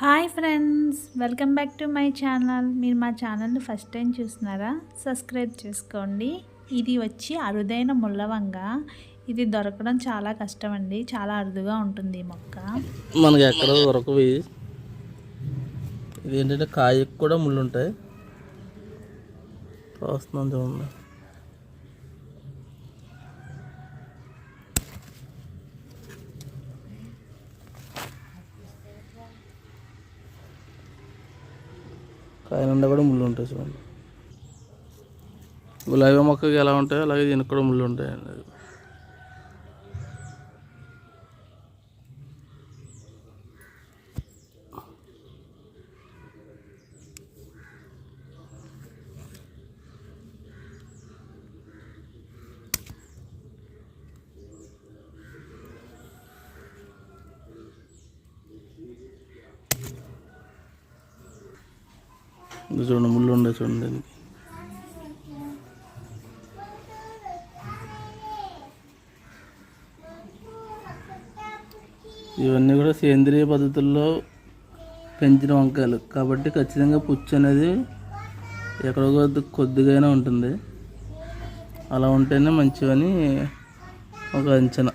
Hi friends welcome back to my channel. మీరు మా ఛానల్ని ఫస్ట్ టైం చూస్తున్నారా? సబ్స్క్రైబ్ చేసుకోండి. ఇది వచ్చి అరుదైన ముల్లవంగ ఇది దొరకడం చాలా కష్టం అండి చాలా అరుదుగా ఉంటుంది ఈ మొక్క. మనకి ఎక్కడ దొరకవి ఇది ఏంటంటే కాయకు కూడా ముళ్ళు ఉంటాయి. చూడండి. కాయ నిండా కూడా ముళ్ళు ఉంటాయి చూడండి. గులాబీ మొక్కకి ఎలా ఉంటాయో అలాగే దీనికి కూడా ముళ్ళు ఉంటాయండి చూడండి ముళ్ళు ఉండే చూడండి. దీనికి ఇవన్నీ కూడా సేంద్రియ పద్ధతుల్లో పెంచిన వంకాయలు. కాబట్టి ఖచ్చితంగా పుచ్చు అనేది ఎక్కడో కొద్ది కొద్దిగానే ఉంటుంది. అలా ఉంటేనే మంచివని ఒక అంచనా.